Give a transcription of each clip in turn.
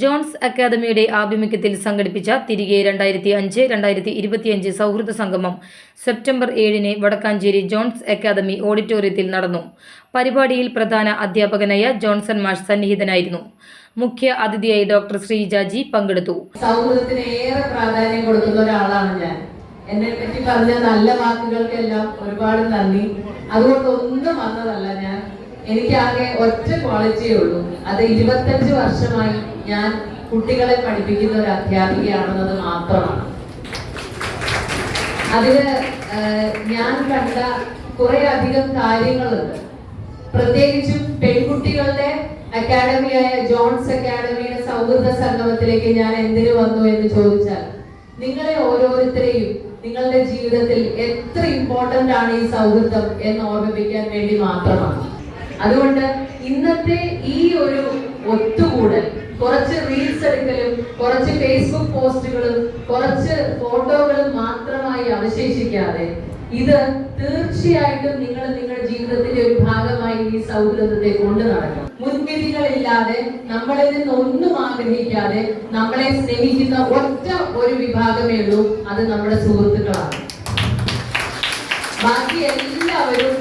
John's അക്കാദമിയുടെ ആഭിമുഖ്യത്തിൽ സംഘടിപ്പിച്ച തിരികെ രണ്ടായിരത്തി അഞ്ച് രണ്ടായിരത്തി ഇരുപത്തിയഞ്ച് സൗഹൃദ സംഗമം സെപ്റ്റംബർ ഏഴിന് വടക്കാഞ്ചേരി ജോൺസ് അക്കാദമി ഓഡിറ്റോറിയത്തിൽ നടന്നു. പരിപാടിയിൽ പ്രധാന അധ്യാപകനായ ജോൺസൺ മാഷ് സന്നിഹിതനായിരുന്നു. മുഖ്യ അതിഥിയായി ഡോക്ടർ ശ്രീജാജി പങ്കെടുത്തു. സൗഹൃദത്തിന് ഏറെ പ്രാധാന്യം കൊടുക്കുന്ന ഒരാളാണ് ഞാൻ. എന്നെ പറ്റി പറഞ്ഞ നല്ല വാക്കുകൾക്കെല്ലാം ഒരുപാട് നന്ദി. അതുകൊണ്ട് ഒന്നും വന്നതല്ല ഞാൻ. എനിക്കാകെ ഒറ്റ ക്വാളിറ്റിയേ ഉള്ളൂ. അത് ഇരുപത്തഞ്ച് വർഷമായി ഞാൻ കുട്ടികളെ പഠിപ്പിക്കുന്ന ഒരു അധ്യാപികയാണെന്നത് മാത്രമാണ്. അതിൽ ഞാൻ കണ്ട കുറെ അധികം കാര്യങ്ങളുണ്ട്. പ്രത്യേകിച്ചും പെൺകുട്ടികളുടെ അക്കാഡമിയായ ജോൺസ് അക്കാഡമിയുടെ സൗഹൃദ സംഗമത്തിലേക്ക് ഞാൻ എന്തിനു വന്നു എന്ന് ചോദിച്ചാൽ നിങ്ങളെ ഓരോരുത്തരെയും നിങ്ങളുടെ ജീവിതത്തിൽ എത്ര ഇമ്പോർട്ടന്റ് ആണ് ഈ സൗഹൃദം എന്ന് ഓർമ്മിപ്പിക്കാൻ വേണ്ടി മാത്രമാണ്. അതുകൊണ്ട് ഇന്നത്തെ ഈ ഒരു ഒത്തുകൂടൽ കുറച്ച് റീൽസ് എടുക്കലും കുറച്ച് ഫേസ്ബുക്ക് പോസ്റ്റുകളും കുറച്ച് ഫോട്ടോകളും മാത്രമായി അവശേഷിക്കാതെ ഇത് തീർച്ചയായിട്ടും നിങ്ങൾ നിങ്ങളുടെ ജീവിതത്തിന്റെ ഒരു ഭാഗമായി ഈ സൗഹൃദത്തെ കൊണ്ടു നടക്കണം മുൻവിധികളില്ലാതെ നമ്മളിൽ നിന്ന് ഒന്നും ആഗ്രഹിക്കാതെ നമ്മളെ സ്നേഹിക്കുന്ന ഒറ്റ ഒരു വിഭാഗമേ ഉള്ളൂ അത് നമ്മുടെ സുഹൃത്തുക്കളാണ്. ബാക്കി എല്ലാവരും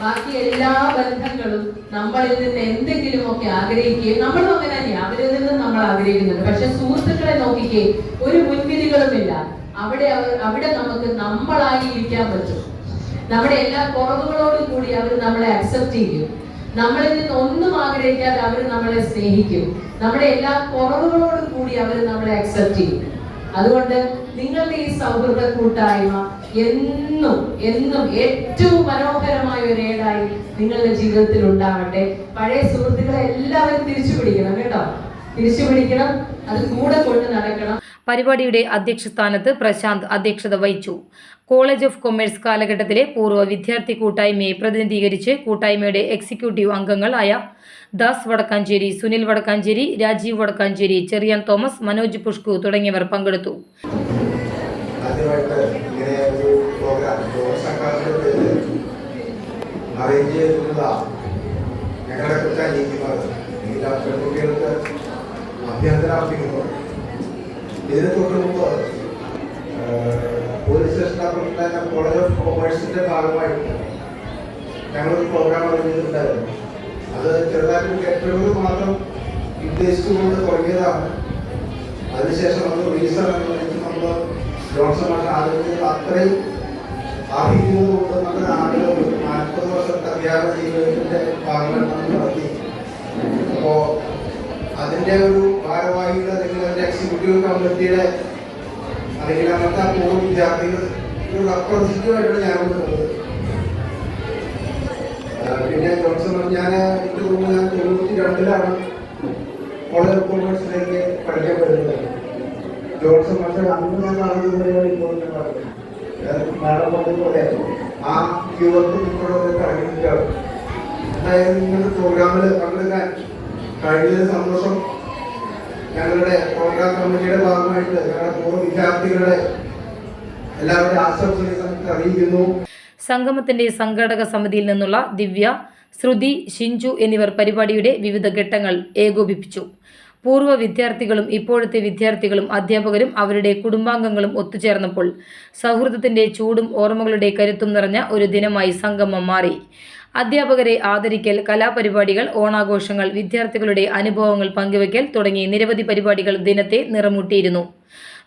ബാക്കി എല്ലാ ബന്ധങ്ങളും നമ്മളിൽ നിന്ന് എന്തെങ്കിലും ഒക്കെ ആഗ്രഹിക്കുകയും നമ്മളും അങ്ങനെ തന്നെ അവരിൽ നിന്നും നമ്മൾ ആഗ്രഹിക്കുന്നുണ്ട്. പക്ഷെ സുഹൃത്തുക്കളെ നോക്കിക്കേ ഒരു മുൻവിധികളുമില്ല. അവിടെ അവർ അവിടെ നമുക്ക് നമ്മളായി ഇരിക്കാൻ പറ്റും. നമ്മുടെ എല്ലാ കുറവുകളോടും കൂടി അവർ നമ്മളെ അക്സെപ്റ്റ് ചെയ്യും. നമ്മളിൽ നിന്ന് ഒന്നും ആഗ്രഹിക്കാതെ അവർ നമ്മളെ സ്നേഹിക്കും. നമ്മുടെ എല്ലാ കുറവുകളോടും കൂടി അവർ നമ്മളെ അക്സെപ്റ്റ് ചെയ്യും. അതുകൊണ്ട് നിങ്ങളുടെ ഈ സൗഹൃദ കൂട്ടായ്മ എന്നും എന്നും ഏറ്റവും മനോഹരമായ ഒരു ഏടായി നിങ്ങളുടെ ജീവിതത്തിൽ ഉണ്ടാവട്ടെ പഴയ സുഹൃത്തുക്കളെ എല്ലാവരും തിരിച്ചു പിടിക്കണം കേട്ടോ. തിരിച്ചു പിടിക്കണം. അത് കൂടെ കൊണ്ട് നടക്കണം. പരിപാടിയുടെ അധ്യക്ഷസ്ഥാനത്ത് പ്രശാന്ത് അധ്യക്ഷത വഹിച്ചു. കോളേജ് ഓഫ് കൊമേഴ്സ് കാലഘട്ടത്തിലെ പൂർവ വിദ്യാർത്ഥി കൂട്ടായ്മയെ പ്രതിനിധീകരിച്ച് കൂട്ടായ്മയുടെ എക്സിക്യൂട്ടീവ് അംഗങ്ങളായ ദാസ് വടക്കാഞ്ചേരി സുനിൽ വടക്കാഞ്ചേരി രാജീവ് വടക്കാഞ്ചേരി ചെറിയാൻ തോമസ് മനോജ് പുഷ്കു തുടങ്ങിയവർ പങ്കെടുത്തു. ചെയ്തിട്ടുള്ള ഞങ്ങളെ കുറിച്ച് അനീതിമാർ ഈ പെൺകുട്ടികൾക്ക് അഭ്യന്തരം അർപ്പിക്കുന്നു. ഇതിന് തൊട്ട് പോലീസ് സ്റ്റേഷൻ കോളേജ് ഓഫ് കൊമേഴ്സിന്റെ ഭാഗമായിട്ട് ഞങ്ങളൊരു പ്രോഗ്രാം ഒരുങ്ങിയിട്ടുണ്ടായിരുന്നു അത് ചെറുതായിട്ട് കെട്ടുകൾ മാത്രം ഉദ്ദേശിച്ചുകൊണ്ട് തുടങ്ങിയതാണ്. അതിനുശേഷം അത് റീസൺ നമ്മൾ ജോൺസൺ ആലോചിച്ചത് അത്രയും ആഭിമുഖ്യം കൊണ്ട് നമ്മുടെ വർഷത്തെ അധ്യാപന ജീവിതത്തിന്റെ നമ്മൾ നടത്തി അപ്പോ അതിന്റെ ഒരു ഭാരവാഹികൾ അല്ലെങ്കിൽ അതിന്റെ എക്സിക്യൂട്ടീവ് കമ്മിറ്റിയുടെ അല്ലെങ്കിൽ അങ്ങനത്തെ ആ പൂർവ വിദ്യാർത്ഥികൾ ഒരു ഞാൻ വന്നത് പിന്നെ ജോൺസൺ ഞാൻ എനിക്ക് തോന്നുന്നു ഞാൻ തൊണ്ണൂറ്റി രണ്ടിലാണ് കോളേജ് കോമേഴ്സിലേക്ക് പഠിക്കാൻ ജോൺസൺ പക്ഷേ അന്ന് ഞാൻ കാണുന്നത് ഇപ്പോൾ ഞാൻ പറഞ്ഞു മാഡം പറഞ്ഞതുപോലെ ആ യുവത്വം ഇപ്പോഴൊക്കെ കറങ്ങിയിട്ടാണ് എന്തായാലും നിങ്ങളുടെ പ്രോഗ്രാമിൽ പങ്കെടുക്കാൻ കഴിഞ്ഞ സന്തോഷം. ഞങ്ങളുടെ പ്രോഗ്രാം കമ്മിറ്റിയുടെ ഭാഗമായിട്ട് ഞങ്ങളുടെ പൂർവ വിദ്യാർത്ഥികളുടെ എല്ലാവരുടെയും ആശംസകൾ അറിയിക്കുന്നു. സംഗമത്തിന്റെ സംഘാടക സമിതിയിൽ നിന്നുള്ള ദിവ്യ ശ്രുതി ഷിഞ്ചു എന്നിവർ പരിപാടിയുടെ വിവിധ ഘട്ടങ്ങൾ ഏകോപിപ്പിച്ചു. പൂർവ വിദ്യാർത്ഥികളും ഇപ്പോഴത്തെ വിദ്യാർത്ഥികളും അധ്യാപകരും അവരുടെ കുടുംബാംഗങ്ങളും ഒത്തുചേർന്നപ്പോൾ സൗഹൃദത്തിന്റെ ചൂടും ഓർമ്മകളുടെ കരുത്തും നിറഞ്ഞ ഒരു ദിനമായി സംഗമം മാറി. അധ്യാപകരെ ആദരിക്കൽ കലാപരിപാടികൾ ഓണാഘോഷങ്ങൾ വിദ്യാർത്ഥികളുടെ അനുഭവങ്ങൾ പങ്കുവയ്ക്കൽ തുടങ്ങി നിരവധി പരിപാടികൾ ദിനത്തെ നിറമൂട്ടിയിരുന്നു.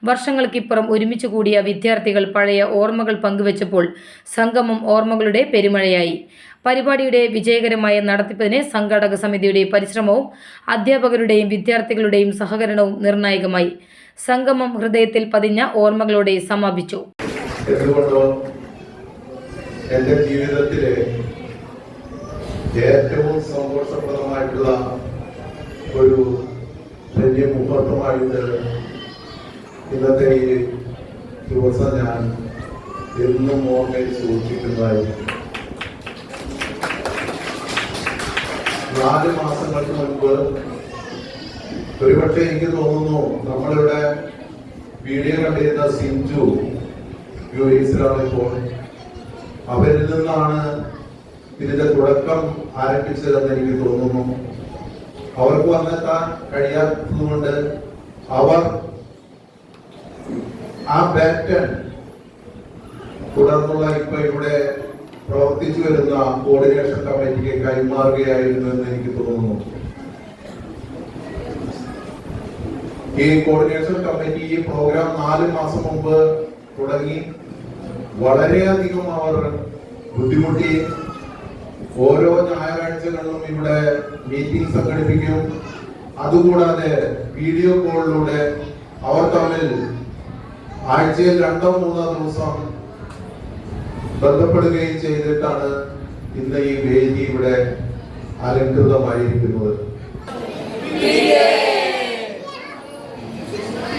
വർഷങ്ങൾക്കിപ്പുറം ഒരുമിച്ച് കൂടിയ വിദ്യാർത്ഥികൾ പഴയ ഓർമ്മകൾ പങ്കുവച്ചപ്പോൾ സംഗമം ഓർമ്മകളുടെ പെരുമഴയായി. പരിപാടിയുടെ വിജയകരമായ നടത്തിപ്പിന് സംഘാടക സമിതിയുടെ പരിശ്രമവും അധ്യാപകരുടെയും വിദ്യാർത്ഥികളുടെയും സഹകരണവും നിർണായകമായി. സംഗമം ഹൃദയത്തിൽ പതിഞ്ഞ ഓർമ്മകളോടെ സമാപിച്ചു. എന്റെ ജീവിതത്തിലെ ഏറ്റവും സന്തോഷപ്രദമായിട്ടുള്ള ഒരു വലിയ മുഹൂർത്തമായിട്ട് ഇന്നത്തെ ഈ ദിവസം ഞാൻ എന്നും ഓർമ്മയിൽ സൂക്ഷിക്കുന്നതായിരിക്കും. നാല് മാസങ്ങൾക്ക് മുൻപ് ഒരുപക്ഷെ എനിക്ക് തോന്നുന്നു നമ്മളിവിടെ വീഡിയോ കണ്ടിരുന്ന സിഞ്ചു യു എസിലാണ് ഇപ്പോൾ. അവരിൽ നിന്നാണ് ഇതിന്റെ തുടക്കം ആരംഭിച്ചതെന്ന് എനിക്ക് തോന്നുന്നു. അവർക്ക് വന്നെത്താൻ കഴിയാത്തതുകൊണ്ട് അവർ ആ ബാറ്റൺ തുടർന്നുള്ള ഇപ്പൊ ഇവിടെ പ്രവർത്തിച്ചു വരുന്ന കോർഡിനേഷൻ കമ്മിറ്റിക്ക് കൈമാറുകയായിരുന്നു എന്ന് എനിക്ക് തോന്നുന്നു. ഈ കോർഡിനേഷൻ കമ്മിറ്റി ഈ പ്രോഗ്രാം നാല് മാസം മുമ്പ് തുടങ്ങി. വളരെയധികം അവർ ബുദ്ധിമുട്ടി. ഓരോ ഞായറാഴ്ചകളിലും ഇവിടെ മീറ്റിംഗ് സംഘടിപ്പിക്കും. അതുകൂടാതെ വീഡിയോ കോളിലൂടെ അവർ തമ്മിൽ ആഴ്ചയിൽ രണ്ടോ മൂന്നോ ദിവസം ബന്ധപ്പെടുകയും ചെയ്തിട്ടാണ് ഇന്ന് ഈ വേദി ഇവിടെ അലങ്കൃതമായിരിക്കുന്നത്.